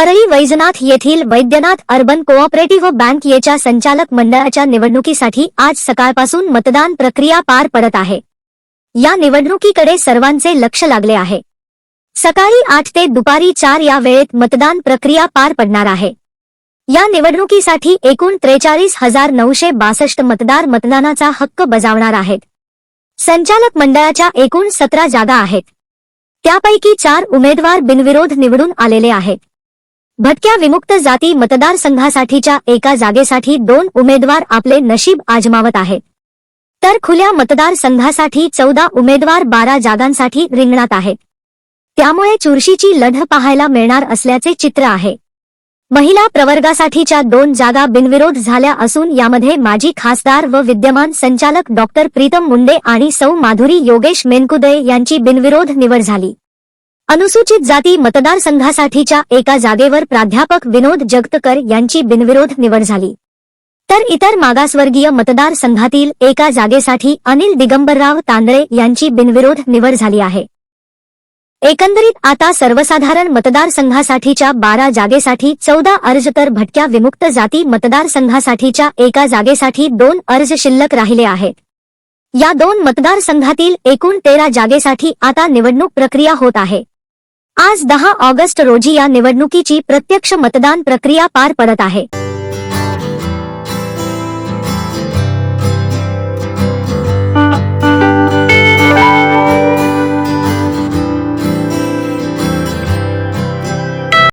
परळी वैजनाथ येथील Vaidyanath urban cooperative bank येच्या संचालक मंडळाच्या निवडणुकीसाठी आज सकाळपासून मतदान प्रक्रिया पार पडत आहे. या निवडणुकीकडे सर्वांचे लक्ष लागले आहे. सकाळी आठ ते दुपारी चार या वेळेत मतदान प्रक्रिया पार पडणार आहे. या निवडणुकीसाठी एकूण त्रेचाळीस हजार नऊशे बासष्ट मतदार मतदानाचा हक्क बजावणार आहेत. संचालक मंडळाच्या एकूण सतरा जागा आहेत. त्यापैकी चार उमेदवार बिनविरोध निवडून आलेले आहेत. भटक्या विमुक्त जाती मतदारसंघासाठीच्या एका जागेसाठी दोन उमेदवार आपले नशीब आजमावत आहेत तर खुल्या मतदारसंघासाठी चौदा उमेदवार बारा जागांसाठी रिंगणात आहेत त्यामुळे चुरशीची लढ पाहायला मिळणार असल्याचे चित्र आहे. महिला प्रवर्गासाठीच्या दोन जागा बिनविरोध झाल्या असून यामध्ये माजी खासदार व विद्यमान संचालक डॉक्टर प्रीतम मुंडे आणि सौ माधुरी योगेश मेनकुदे यांची बिनविरोध निवड झाली. अनुसूचित जाती मतदारसंघासाठीच्या एका जागेवर प्राध्यापक विनोद जगतकर यांची बिनविरोध निवड झाली. तर इतर मागासवर्गीय मतदारसंघातील एका जागेसाठी अनिल दिगंबरराव तांदळे यांची बिनविरोध निवड झाली आहे. एकंदरीत आता सर्वसाधारण मतदारसंघासाठीच्या बारा जागेसाठी चौदा अर्ज तर भटक्या विमुक्त जाती मतदारसंघासाठीच्या एका जागेसाठी दोन अर्ज शिल्लक राहिले आहेत. या दोन मतदारसंघातील एकूण तेरा जागेसाठी आता निवडणूक प्रक्रिया होत आहे. आज दहा ऑगस्ट रोजी या निवडणुकीची प्रत्यक्ष मतदान प्रक्रिया पार पडत आहे.